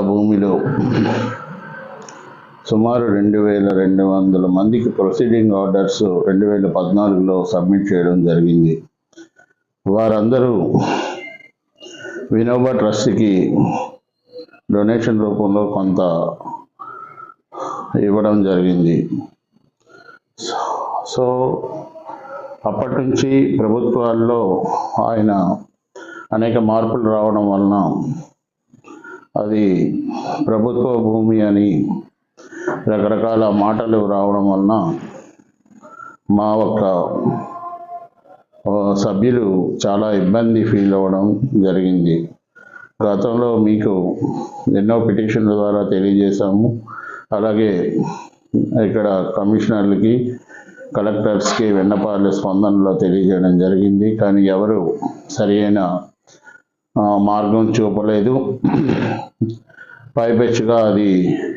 భూమిలో సుమారు రెండు వేల రెండు వందల మందికి ప్రొసీడింగ్ ఆర్డర్స్ రెండు వేల పద్నాలుగులో సబ్మిట్ చేయడం జరిగింది. వారందరూ వినోబా ట్రస్ట్కి డొనేషన్ రూపంలో కొంత ఇవ్వడం జరిగింది. సో అప్పటి నుంచి ప్రభుత్వాల్లో ఆయన అనేక మార్పులు రావడం వలన అది ప్రభుత్వ భూమి అని రకరకాల మాటలు రావడం వలన మా ఒక్క సభ్యులు చాలా ఇబ్బంది ఫీల్ అవ్వడం జరిగింది. గతంలో మీకు ఎన్నో పిటిషన్ల ద్వారా తెలియజేశాము. అలాగే ఇక్కడ కమిషనర్లకి కలెక్టర్స్కి విన్నపాల స్పందనలో తెలియజేయడం జరిగింది. కానీ ఎవరు సరియైన మార్గం చూపలేదు. పైపెచ్చుగా అది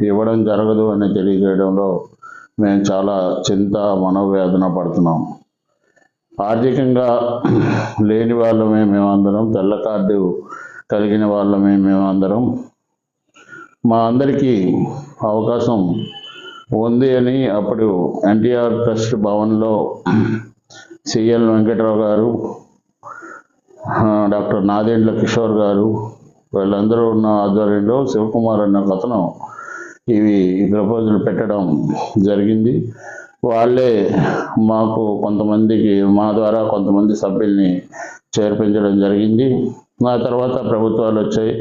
ఇవ్వడం జరగదు అని తెలియజేయడంలో మేము చాలా చింత మనోవేదన పడుతున్నాం. ఆర్థికంగా లేని వాళ్ళమే మేమందరం తెల్ల కార్డు కలిగిన వాళ్ళమే మేమందరం. మా అందరికీ అవకాశం ఉంది అని అప్పుడు ఎన్టీఆర్ ట్రస్ట్ భవన్లో సిఎల్ వెంకట్రావు గారు డాక్టర్ నాదేండ్ల కిషోర్ గారు వీళ్ళందరూ ఉన్న ఆధ్వర్యంలో శివకుమార్ అన్న కథనం ఇవి ఈ ప్రపోజల్ పెట్టడం జరిగింది. వాళ్ళే మాకు కొంతమందికి మా ద్వారా కొంతమంది సభ్యుల్ని చేర్పించడం జరిగింది. ఆ తర్వాత ప్రభుత్వాలు వచ్చాయి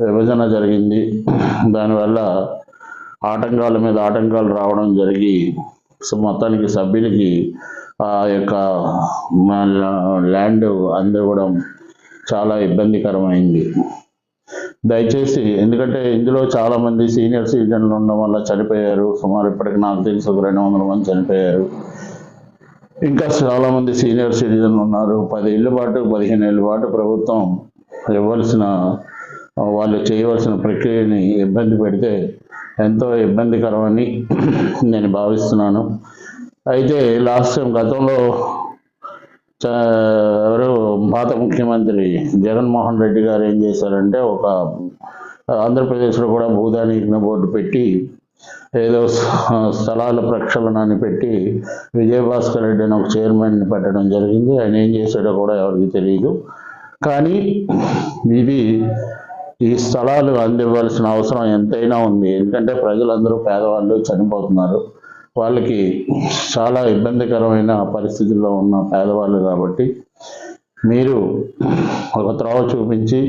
విభజన జరిగింది. దానివల్ల ఆటంకాల మీద ఆటంకాలు రావడం జరిగి మొత్తానికి సభ్యులకి ఆ యొక్క ల్యాండ్ అందివ్వడం చాలా ఇబ్బందికరమైంది. దయచేసి ఎందుకంటే ఇందులో చాలామంది సీనియర్ సిటిజన్లు ఉండడం వల్ల చనిపోయారు. సుమారు ఇప్పటికి నాకు తెలిసి ఒక రెండు వందల మంది చనిపోయారు. ఇంకా చాలామంది సీనియర్ సిటిజన్లు ఉన్నారు. పది ఏళ్ళ పాటు పదిహేను ఏళ్ళ పాటు ప్రభుత్వం ఇవ్వాల్సిన వాళ్ళు చేయవలసిన ప్రక్రియని ఇబ్బంది పెడితే ఎంతో ఇబ్బందికరమని నేను భావిస్తున్నాను. అయితే లాస్ట్ టైం గతంలో చ- ఎవరు పాత ముఖ్యమంత్రి జగన్మోహన్ రెడ్డి గారు ఏం చేశారంటే ఒక ఆంధ్రప్రదేశ్లో కూడా భూదాని బోర్డు పెట్టి ఏదో స్థలాల ప్రక్షాళనాన్ని పెట్టి విజయభాస్కర్ రెడ్డి అని ఒక చైర్మన్ని పెట్టడం జరిగింది. ఆయన ఏం చేశాడో కూడా ఎవరికి తెలియదు కానీ ఇది ఈ స్థలాలు అందివ్వాల్సిన అవసరం ఎంతైనా ఉంది. ఎందుకంటే ప్రజలందరూ పేదవాళ్ళు చనిపోతున్నారు. వాళ్ళకి చాలా ఇబ్బందికరమైన పరిస్థితుల్లో ఉన్న పేదవాళ్ళు కాబట్టి మీరు ఒక త్రోవ చూపించి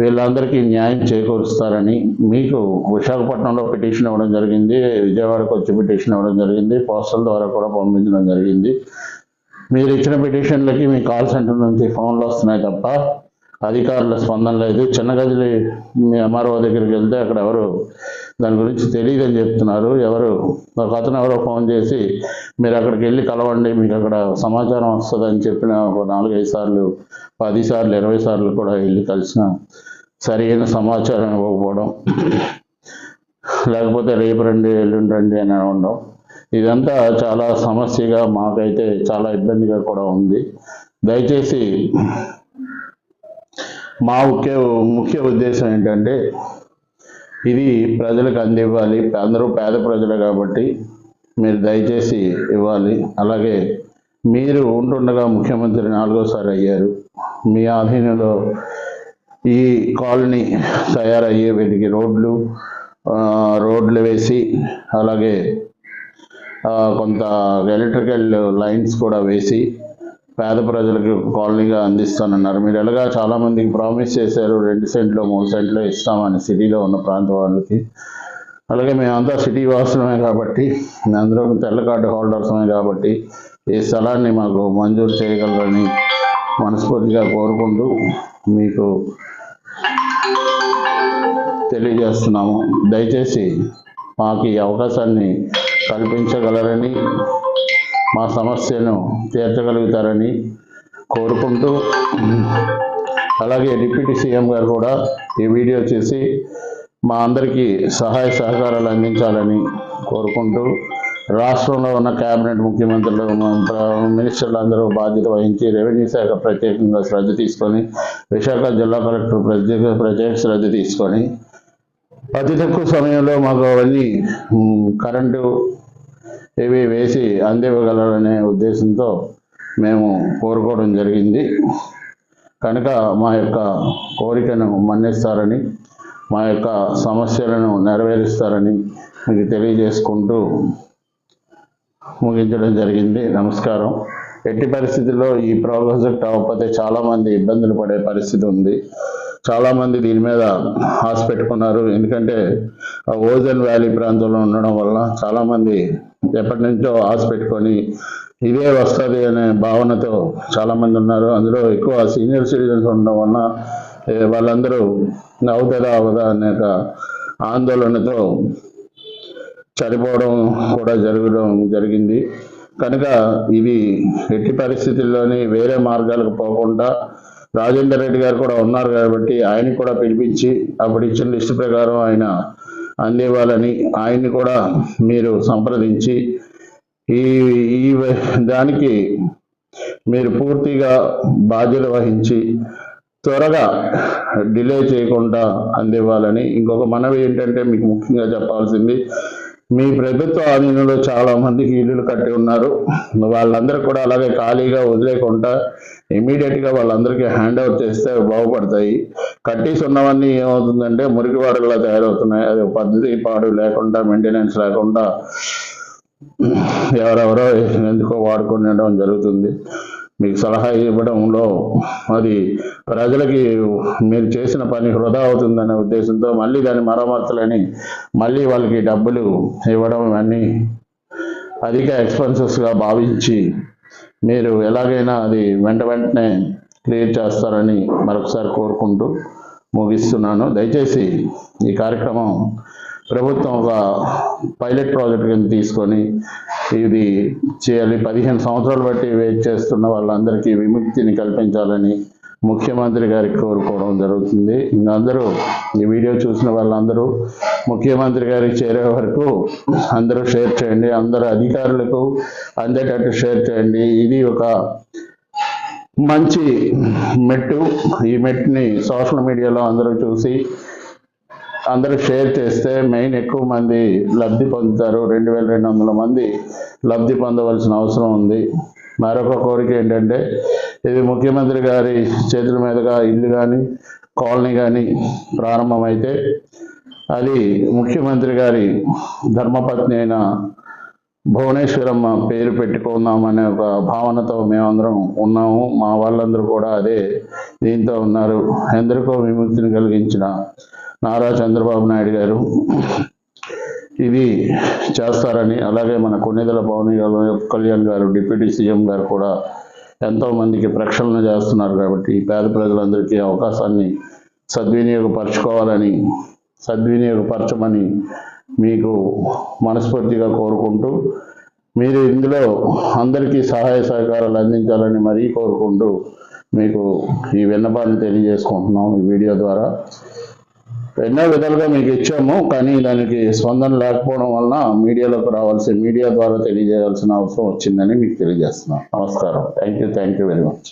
వీళ్ళందరికీ న్యాయం చేకూరుస్తారని మీకు విశాఖపట్నంలో పిటిషన్ ఇవ్వడం జరిగింది విజయవాడకు వచ్చి పిటిషన్ ఇవ్వడం జరిగింది పోస్టల్ ద్వారా కూడా పంపించడం జరిగింది. మీరు ఇచ్చిన పిటిషన్లకి మీ కాల్ సెంటర్ నుంచి ఫోన్లు వస్తున్నాయి తప్ప అధికారుల స్పందన లేదు. చిన్న గదిలి మీ ఎంఆర్ఓ దగ్గరికి వెళ్తే అక్కడ ఎవరు దాని గురించి తెలియదని చెప్తున్నారు. ఎవరు ఒక అతను ఎవరో ఫోన్ చేసి మీరు అక్కడికి వెళ్ళి కలవండి మీకు అక్కడ సమాచారం వస్తుందని చెప్పిన ఒక నాలుగైదు సార్లు పది సార్లు ఇరవై సార్లు కూడా వెళ్ళి కలిసిన సరైన సమాచారం ఇవ్వకపోవడం. లేకపోతే రేపు రండి ఎల్లుండి రండి అని అనడం. ఇదంతా చాలా సమస్యగా మాకైతే చాలా ఇబ్బందిగా కూడా ఉంది. దయచేసి మా ముఖ్య ముఖ్య ఉద్దేశం ఏంటంటే ఇది ప్రజలకు అందివ్వాలి. అందరూ పేద ప్రజలు కాబట్టి మీరు దయచేసి ఇవ్వాలి. అలాగే మీరు ఉంటుండగా ముఖ్యమంత్రి నాలుగోసారి అయ్యారు. మీ ఆధీనంలో ఈ కాలనీ తయారయ్యే వీటికి రోడ్లు రోడ్లు వేసి అలాగే కొంత ఎలక్ట్రికల్ లైన్స్ కూడా వేసి పేద ప్రజలకు కాలనీగా అందిస్తానన్నారు మీరు ఎలాగా చాలామందికి ప్రామిస్ చేశారు రెండు సెంట్లో మూడు సెంట్లో ఇస్తామని సిటీలో ఉన్న ప్రాంత వాళ్ళకి. అలాగే మేమంతా సిటీ వాసులమే కాబట్టి మేమందరం తెల్ల కార్డు హోల్డర్సమే కాబట్టి ఈ స్థలాన్ని మాకు మంజూరు చేయగలరని మనస్ఫూర్తిగా కోరుకుంటూ మీకు తెలియజేస్తున్నాము. దయచేసి మాకు ఈ అవకాశాన్ని కల్పించగలరని మా సమస్యను తీర్చగలుగుతారని కోరుకుంటూ అలాగే డిప్యూటీ సీఎం గారు కూడా ఈ వీడియో చేసి మా అందరికీ సహాయ సహకారాలు అందించాలని కోరుకుంటూ రాష్ట్రంలో ఉన్న కేబినెట్ ముఖ్యమంత్రులు మినిస్టర్లు అందరూ బాధ్యత వహించి రెవెన్యూ శాఖ ప్రత్యేకంగా శ్రద్ధ తీసుకొని విశాఖ జిల్లా కలెక్టర్ ప్రత్యేక ప్రత్యేక శ్రద్ధ తీసుకొని అతి తక్కువ సమయంలో మాకు అవన్నీ కరెంటు ఇవి వేసి అందివ్వగలరనే ఉద్దేశంతో మేము కోరుకోవడం జరిగింది. కనుక మా యొక్క కోరికను మన్నిస్తారని మా యొక్క సమస్యలను నెరవేరుస్తారని మీకు తెలియజేసుకుంటూ ముగించడం జరిగింది. నమస్కారం. ఎట్టి పరిస్థితుల్లో ఈ ప్రాజెక్ట్ అవ్వకపోతే చాలామంది ఇబ్బందులు పడే పరిస్థితి ఉంది. చాలామంది దీని మీద ఆశ పెట్టుకున్నారు. ఎందుకంటే ఆ ఓజన్ వ్యాలీ ప్రాంతంలో ఉండడం వల్ల చాలామంది ఎప్పటి నుంచో ఆశ పెట్టుకొని ఇదే వస్తుంది అనే భావనతో చాలామంది ఉన్నారు. అందులో ఎక్కువ సీనియర్ సిటిజన్స్ ఉండడం వలన వాళ్ళందరూ అవుతుందా అవదా అనే ఆందోళనతో చనిపోవడం కూడా జరగడం జరిగింది. కనుక ఇది ఎట్టి పరిస్థితుల్లోని వేరే మార్గాలకు పోకుండా రాజేందర్ రెడ్డి గారు కూడా ఉన్నారు కాబట్టి ఆయన కూడా పిలిపించి అప్పుడు ఇచ్చిన లిస్టు ప్రకారం ఆయన అందివ్వాలని ఆయన్ని కూడా మీరు సంప్రదించి ఈ ఈ దానికి మీరు పూర్తిగా బాధ్యత వహించి త్వరగా డిలే చేయకుండా అందివ్వాలని ఇంకొక మనవి ఏంటంటే మీకు ముఖ్యంగా చెప్పాల్సింది మీ ప్రభుత్వ ఆధీనంలో చాలా మందికి ఇల్లులు కట్టి ఉన్నారు. వాళ్ళందరూ కూడా అలాగే ఖాళీగా వదిలేకుండా ఇమీడియట్గా వాళ్ళందరికీ హ్యాండ్ ఓవర్ చేస్తే బాగుపడతాయి. కట్టీస్ ఉన్నవన్నీ ఏమవుతుందంటే మురికి వాడుగా తయారవుతున్నాయి. అది పద్ధతి పాడు లేకుండా మెయింటెనెన్స్ లేకుండా ఎవరెవరో ఎందుకో వాడుకొని ఉండడం జరుగుతుంది. మీకు సలహా ఇవ్వడంలో అది ప్రజలకి మీరు చేసిన పని వృధా అవుతుందనే ఉద్దేశంతో మళ్ళీ దాన్ని మరమ్మతులని మళ్ళీ వాళ్ళకి డబ్బులు ఇవ్వడం అన్నీ అధిక ఎక్స్పెన్సెస్గా భావించి మీరు ఎలాగైనా అది వెంట వెంటనే క్లియర్ చేస్తారని మరొకసారి కోరుకుంటూ ముగిస్తున్నాను. దయచేసి ఈ కార్యక్రమం ప్రభుత్వం ఒక పైలట్ ప్రాజెక్ట్ కింద తీసుకొని ఇది చేయాలి. పదిహేను సంవత్సరాలు బట్టి వెయిట్ చేస్తున్న వాళ్ళందరికీ విముక్తిని కల్పించాలని ముఖ్యమంత్రి గారికి కోరుకోవడం జరుగుతుంది. ఇంకా అందరూ ఈ వీడియో చూసిన వాళ్ళందరూ ముఖ్యమంత్రి గారికి చేరే వరకు అందరూ షేర్ చేయండి అందరు అధికారులకు అందేటట్టు షేర్ చేయండి. ఇది ఒక మంచి మెట్టు. ఈ మెట్టుని సోషల్ మీడియాలో అందరూ చూసి అందరూ షేర్ చేస్తే మెయిన్ ఎక్కువ మంది లబ్ధి పొందుతారు. రెండు వేల రెండు వందల మంది లబ్ధి పొందవలసిన అవసరం ఉంది. మరొక కోరిక ఏంటంటే ఇది ముఖ్యమంత్రి గారి చేతుల మీదుగా ఇల్లు కానీ కాలనీ కానీ ప్రారంభమైతే అది ముఖ్యమంత్రి గారి ధర్మపత్ని అయిన భువనేశ్వరమ్మ పేరు పెట్టుకుందామనే ఒక భావనతో మేమందరం ఉన్నాము. మా వాళ్ళందరూ కూడా అదే దీంతో ఉన్నారు. ఎందరికో విముక్తిని కలిగించిన నారా చంద్రబాబు నాయుడు గారు ఇది చేస్తారని అలాగే మన కొన్నిదల పవన్ కళ్యాణ్ గారు డిప్యూటీ సీఎం గారు కూడా ఎంతో మందికి ప్రక్షాళన చేస్తున్నారు కాబట్టి పేద ప్రజలందరికీ అవకాశాన్ని సద్వినియోగపరచుకోవాలని సద్వినియోగపరచమని మీకు మనస్ఫూర్తిగా కోరుకుంటూ మీరు ఇందులో అందరికీ సహాయ సహకారాలు అందించాలని మరీ కోరుకుంటూ మీకు ఈ విన్నపాన్ని తెలియజేసుకుంటున్నాం ఈ వీడియో ద్వారా. ఎన్నో విధాలుగా మీకు ఇచ్చాము కానీ దానికి స్పందన లేకపోవడం వలన మీడియాలోకి రావాల్సి మీడియా ద్వారా తెలియజేయాల్సిన అవసరం వచ్చిందని మీకు తెలియజేస్తున్నాం. నమస్కారం. Thank you thank you very much.